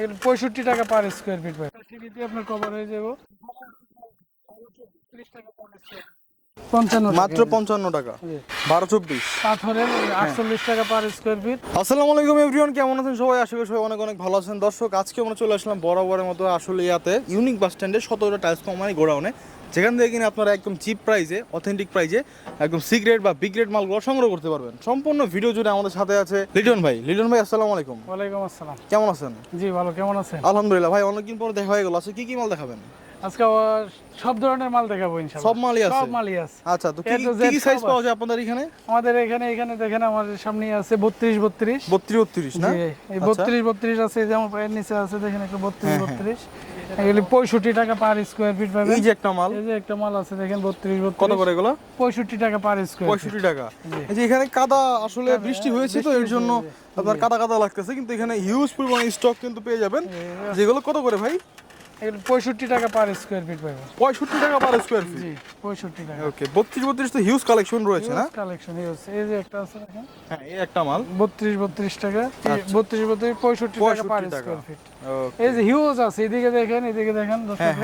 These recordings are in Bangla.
এগুলো পঁয়ষট্টি টাকা পার স্কোয়ার ফিট পাই সিঁড়িতে আপনার কভার হয়ে যাব। মাত্র পঞ্চান্ন টাকা। বারো চব্বিশ। পাথরের আটচল্লিশ টাকা পার স্কোয়ার ফিট আসসালামু আলাইকুম এভরিওয়ান কেমন আছেন সবাই? আশা করি সবাই অনেক অনেক ভালো আছেন। দর্শক আজকে আমরা চলে আসলাম বরাবরের মতো আসলে ইয়াতে। ইউনিক বাস স্ট্যান্ডে সতেরো টাইলস কোম্পানি গোডাউনে। যেখান থেকে কিনে আপনারা একদম চিপ প্রাইসে অথেন্টিক প্রাইসে একদম সি গ্রেড বা বি গ্রেড মালগুলো সংগ্রহ করতে পারবেন। সম্পূর্ণ ভিডিও জুড়ে আমাদের সাথে আছে লিটন ভাই। লিটন ভাই আসসালামু আলাইকুম। ওয়ালাইকুম আসসালাম। কেমন আছেন? জি ভালো। কেমন আছেন? আলহামদুলিল্লাহ ভাই অনেকদিন পর দেখা হয়ে গেল। আচ্ছা কি কি মাল দেখাবেন? আজকে সব ধরনের মাল দেখাবো ইনশাআল্লাহ। সব মালই আছে? সব মালই আছে। আচ্ছা তো কি কি সাইজ পাওয়া যায় আপনাদের এখানে? আমাদের এখানে এখানে দেখেন আমাদের সামনে আছে বত্রিশ বত্রিশ। বত্রিশ বত্রিশ না? এই আচ্ছা। বত্রিশ বত্রিশ আছে যেমন এর নিচে আছে দেখেন একটা বত্রিশ হ্যাঁ, হ্যাঁ। বত্রিশ। এগুলি পঁয়ষট্টি টাকা পার স্কয়ার ফিট পাবেন। এই যে একটা মাল। এই যে একটা মাল আছে দেখেন বত্রিশ কত করে এগুলো? পঁয়ষট্টি টাকা পার স্কয়ার পঁয়ষট্টি টাকা। এই যে এখানে কাদা আসলে বৃষ্টি হয়েছে তো এর জন্য আপনার কাদা কাদা লাগতেছে কিন্তু এখানে হিউজ পরিমাণে স্টক কিন্তু পেয়ে যাবেন। যেগুলো কত করে ভাই? পঁয়ষট্টি টাকা পার স্কোয়ার ফিট পাবেন পঁয়ষট্টি টাকা পার স্কোয়ার ফিট জি পঁয়ষট্টি টাকা। ওকে বত্রিশ বত্রিশ তো হিউজ কালেকশন রয়েছে না? কালেকশন এই যে একটা আছে দেখেন হ্যাঁ এই একটা মাল। বত্রিশ বত্রিশ টাকা বত্রিশ বত্রিশ পঁয়ষট্টি টাকা পার 65 স্কোয়ার ফিট. এই যে হিউজ আছে এদিকে দেখেন এদিকে দেখেন হ্যাঁ, দর্শক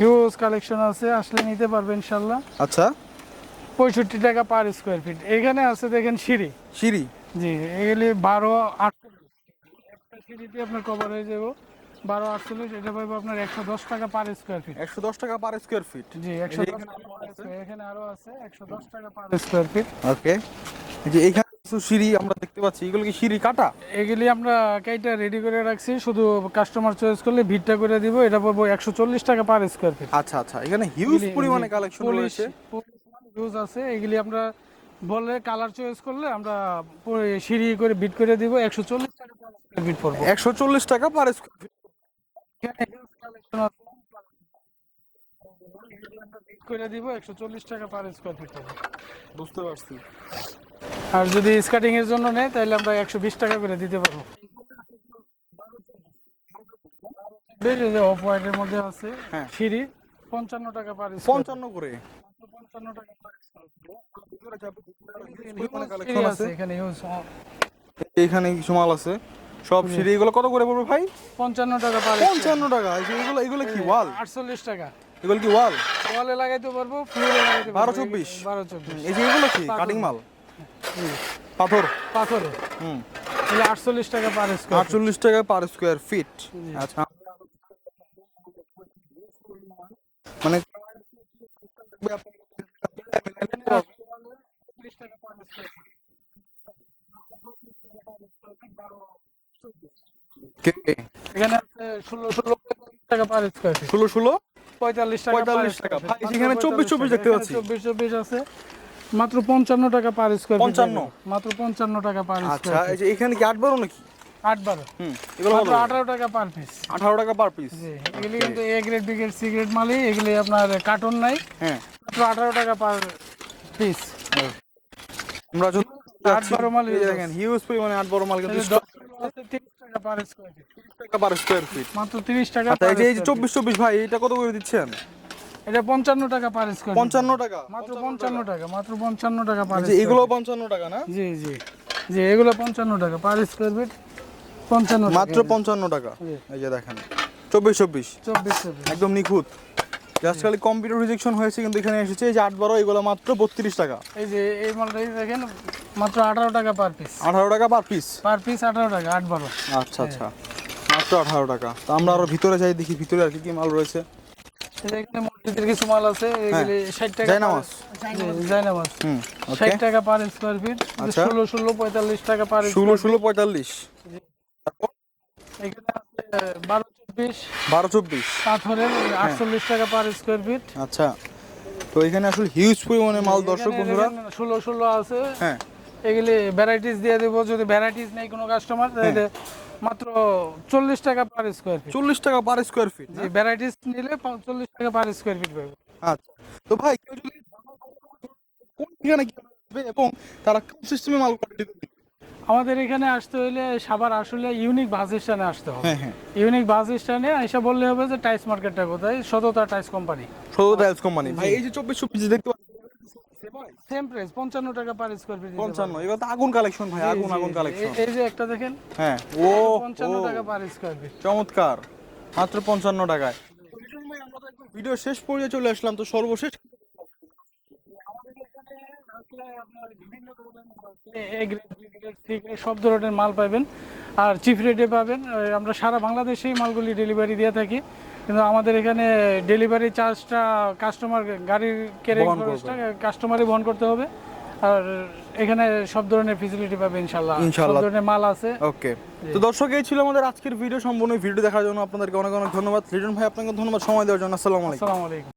হিউজ কালেকশন আছে আসলে নিতে পারবে ইনশাল্লাহ। আচ্ছা। পঁয়ষট্টি টাকা পার স্কোয়ার ফিট এখানে আছে দেখেন সিঁড়ি। সিঁড়ি? জি এগুলি বারো একটা সিঁড়িতে আপনার কভার হয়ে যাব। বারো আটচল্লিশ এটা পাবো আপনার একশো দশ টাকা পার স্কোয়ার ফিট একশো দশ টাকা পার স্কোয়ার ফিট জি একশো দশ এখানে আরও আছে। একশো দশ টাকা পার স্কোয়ার ফিট ওকে। যে এইখানে কিছু সিঁড়ি আমরা দেখতে পাচ্ছি। এগুলো কি সিঁড়ি কাটা? এগুলি আমরা কাইটা রেডি করে রাখছি শুধু কাস্টমার চয়েস করলে ভিড়টা করে দিব এটা পাবো একশো চল্লিশ টাকা পার স্কোয়ার ফিট আচ্ছা আচ্ছা। এখানে হিউজ পরিমাণে কালেকশন রয়েছে। ইউজ আছে। এগুলি আমরা বললে কালার চয়েস করলে আমরা সিঁড়ি করে বিট করে দিব একশো চল্লিশ টাকা পার স্কোয়ার ফিট পড়ব। একশো চল্লিশ টাকা পার স্কোয়ার ফিট এখানে huge collection আছে। এগুলি আমরা বিট করে দিব একশো চল্লিশ টাকা পার স্কোয়ার ফিট পড়ব বুঝতে পারছি আর যদি স্কার্টিং এর জন্য নেয় তাহলে আমরা একশো বিশ টাকা করে দিতে পারব যে অফ হোয়াইটের মধ্যে আছে হ্যাঁ। সিঁড়ি পঞ্চান্ন টাকা পার পঞ্চান্ন করে পঞ্চান্ন টাকা পার পরিমাণে সিঁড়ি কালেকশন আছে আছে এখানে হিউজ এইখানে কিছু মাল আছে সব সিঁড়ি এগুলো কত করে পড়বে ভাই? পঞ্চান্ন টাকা পার পঞ্চান্ন টাকা। এগুলো এগুলো কি ওয়াল? আটচল্লিশ টাকা। এগুলো কি ওয়াল? ওয়ালে লাগাইতে পারব ফ্লোরে লাগাইতে পারব। বারো চব্বিশ। বারো চব্বিশ। এই যে এগুলো কি? কাটিং মাল? পাথর? পাথর। হুম। আটচল্লিশ টাকা পার স্কোয়ার আটচল্লিশ টাকা পার স্কোয়ার ফিট আচ্ছা। মানে এখানে ষোলো ষোলো টাকা পার স্কোয়ার ফিট ষোলো ষোলো? পঁয়তাল্লিশ টাকা 45 টাকা। ভাই, সেখানে 24 24 দেখতে পাচ্ছি। চব্বিশ চব্বিশ আছে। মাত্র পঞ্চান্ন টাকা পার স্কোয়ার 55 মাত্র পঞ্চান্ন টাকা পার আচ্ছা এই যে এখানে কি আট বারো নাকি? আট বারো। এগুলো মাত্র আঠারো টাকা পার পিস আঠারো টাকা পার পিস এগুলি কিন্তু A grade B grade C grade মালই। এগুলি আপনার কার্টুন নাই। হ্যাঁ। মাত্র আঠারো টাকা পার পিস আমরা আট বারো মাল দেখেন হিউজ পরিমাণে আট বারো মাল কিন্তু টাকা পার স্কোয়ার ফিট টাকা পার স্কোয়ার ফিট মাত্র তিরিশ টাকা এই যে এই যে square চব্বিশ চব্বিশ ভাই এটা কত করে দিচ্ছেন? এটা পঞ্চান্ন টাকা পার স্কোয়ার পঞ্চান্ন টাকা। মাত্র পঞ্চান্ন টাকা। মাত্র পঞ্চান্ন টাকা পার এগুলো পঞ্চান্ন টাকা না? জি জি। জি এগুলো পঞ্চান্ন টাকা পার স্কোয়ার ফিট পঞ্চান্ন মাত্র পঞ্চান্ন টাকা। এই যে দেখেন চব্বিশ চব্বিশ। চব্বিশ চব্বিশ। একদম নিখুঁত। জাস্ট খালি কম্পিউটার রিজেকশন হয়েছে কিন্তু এখানে এসেছে এই যে আট বারো এগুলো মাত্র বত্রিশ টাকা। এই যে এই মালটাই দেখেন মাত্র আঠারো টাকা পার পিস আঠারো টাকা পার পিস পার পিস আঠারো টাকা আট বারো। আচ্ছা আচ্ছা। মাত্র আঠারো টাকা। তো আমরা আরও ভিতরে যাই দেখি ভিতরে আর কি কি মাল রয়েছে। এখানে মসজিদের কিছু মাল আছে এগুলি ষাট টাকা জায়নামাজ? জায়নামাজ। হুম টাকা পার স্কোয়ার ফিট আচ্ছা। ষোলো ষোলো পঁয়তাল্লিশ টাকা পার ষোলো ষোলো পঁয়তাল্লিশ। এখানে আছে বারো চব্বিশ। বারো চব্বিশ। পাথরের আটচল্লিশ টাকা পার স্কোয়ার ফিট আচ্ছা। তো এখানে আসলে হিউজ পরিমাণে মাল দর্শক বন্ধুরা। ষোলো ষোলো আছে। হ্যাঁ। এগুলি ভ্যারাইটিস দিয়ে দেবো। যদি ভ্যারাইটিস নেই কোনো কাস্টমার তাহলে মাত্র চল্লিশ টাকা পার স্কোয়ার ফিট চল্লিশ টাকা পার স্কোয়ার ফিট জি ভ্যারাইটিস নিলে চল্লিশ টাকা পার স্কোয়ার ফিট পাবে। আচ্ছা। তো ভাই কেউ যদি কোন ঠিকানা কি এবং তারা কোন সিস্টেমে মাল কোয়ালিটি আমাদের এখানে আসতে হলে সাবার আসলে ইউনিক বাস স্ট্যান্ডে আসতে হবে। ইউনিক বাস স্ট্যান্ডে এসে বললে হবে যে টাইস মার্কেটটা কোথায়? সততা টাইস কোম্পানি সদর টাইলস কোম্পানি ভাই এই যে চব্বিশ চব্বিশ দেখতে পাচ্ছেন সেম প্রাইস পঞ্চান্ন টাকা পার স্কোয়ার ফিট পঞ্চান্ন এগুলো তো আগুন কালেকশন ভাই আগুন আগুন কালেকশন এই যে একটা দেখেন হ্যাঁ ও পঞ্চান্ন ও, টাকা পার স্কোয়ার ফিট চমৎকার মাত্র পঞ্চান্ন টাকায়। ভিডিও শেষ পর্যায়ে চলে আসলাম তো সর্বশেষ সব ধরনের মাল পাবেন। আর চিপ রেটে পাবেন আমরা সারা বাংলাদেশেই মালগুলি ডেলিভারি দিয়ে থাকি। কিন্তু আমাদের এখানে ডেলিভারি চার্জটা কাস্টমার গাড়ির খরচটা কাস্টমারই বহন করতে হবে। আর এখানে সব ধরনের ফেসিলিটি পাবে ইনশাল্লাহ সব ধরনের মাল আছে। ওকে। তো দর্শক এই ছিল আমাদের আজকের ভিডিও। সম্পূর্ণ ভিডিও দেখার জন্য আপনাদেরকে অনেক অনেক ধন্যবাদ। লিটন ভাই আপনাকে ধন্যবাদ সময় দেওয়ার জন্য। আসসালামু আলাইকুম। আসসালামু আলাইকুম।